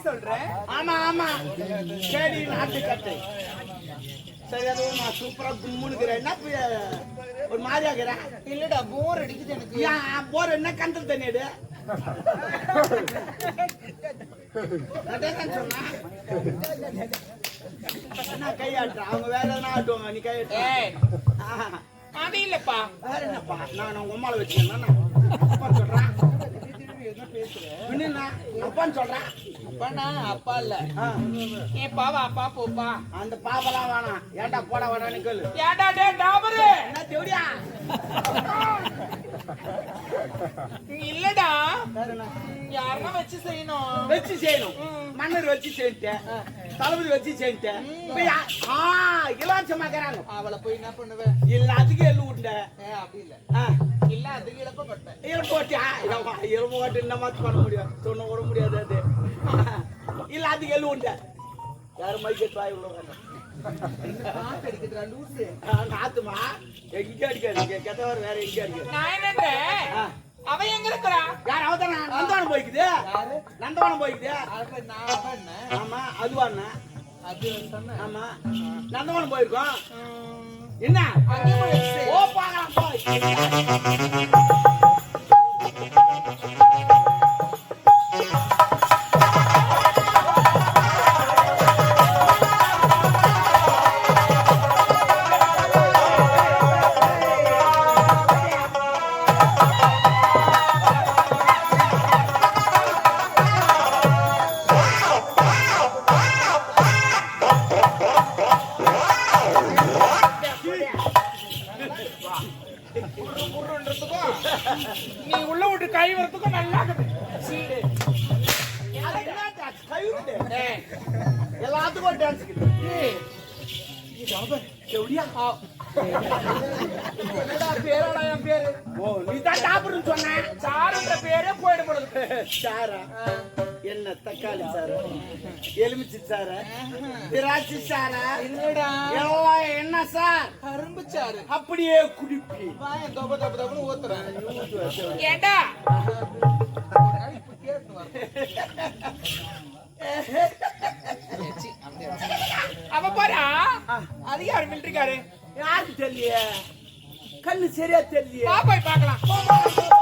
சொல்றேன். ஆமா ஆமா. சரி நாட்டு கட்டை. சரி அது நான் சூப்பரா கும்முனுக்கிறேன் என்ன ஒரு மாதிரி ஆகிறேன் இல்லடா போர் அடிக்குது எனக்கு. ஏன் போற என்ன கண்டல் தண்ணிடு என்ன கையாட்டுற அவங்க வேற எதனா ஆட்டுவாங்க நீ கையாட்டு அது இல்லப்பா. வேற என்னப்பா? நான் உங்க அம்மாவை வச்சுக்கேன் அப்பா சொல்றேன். பின்ன அப்பான்னு சொல்றேன். அப்பனா அப்பா இல்ல. ஏன் பாவா அப்பா போப்பா அந்த பாப்பெல்லாம் வேணாம். ஏன்டா போட வேணாம்னு கேளு. ஏடா டே டாபரு? என்ன தேவடியா? இல்லடா. யாருன்னா வச்சு செய்யணும். வச்சு செய்யணும். மன்னர் வச்சு செஞ்சுட்டேன் தளபதி வச்சு யா- ஆ இலவசமாக்குறாங்க அவளை போய் என்ன பண்ணுவேன் எல்லாத்துக்கும் எள்ளு விட்டுட்ட ஏ அப்படி இல்ல. இல்ல அதுக்கு இழப்பப்பட்டேன் எலும்பு ஓட்டு என்ன மாதிரி பண்ண முடியும்? சொன்ன விட முடியாது அது. இல்ல அதுக்கு எள்ளு உண்ட யாரும் மைக்கெட் வாய் உள்ள காத்து அடிக்குதுடா லூசு நாத்துமா எங்க அடிக்காது கெட்டவர் வேற எங்க அடிக்காது நான் ஆ. அவ எங்க இருக்கிறா யார் அவதான் நந்தவனம் போய்க்குது யாரு நந்தவனம் போய்க்குது அவ நான் என்ன ஆமா அதுவா அண்ணா அது சொன்னேன் ஆமா நந்தவனம் போயிருக்கோம் என்ன. ஓ பாக்கலாம் போய் நீ உள்ள விட்டு கை வரதுக்கும் நல்லா எல்லாத்துக்கும் டான்ஸ் சாரா என்ன தக்காளி சாரா எலுமிச்சி சாரா திராட்சை சாரா இல்லடா என்ன சார் கரும்பு சாறு அப்படியே குடிப்பி வாய தொப தொப தொபன்னு ஊத்துறேன் ஏண்டா இப்ப கேட்டு வரேன் அவ பாரா அதிகாரி மிலிட்டரிக்காரு யாருக்கு தெரியலையே? கண்ணு சரியா தெரியலையே? வா போய் பார்க்கலாம்.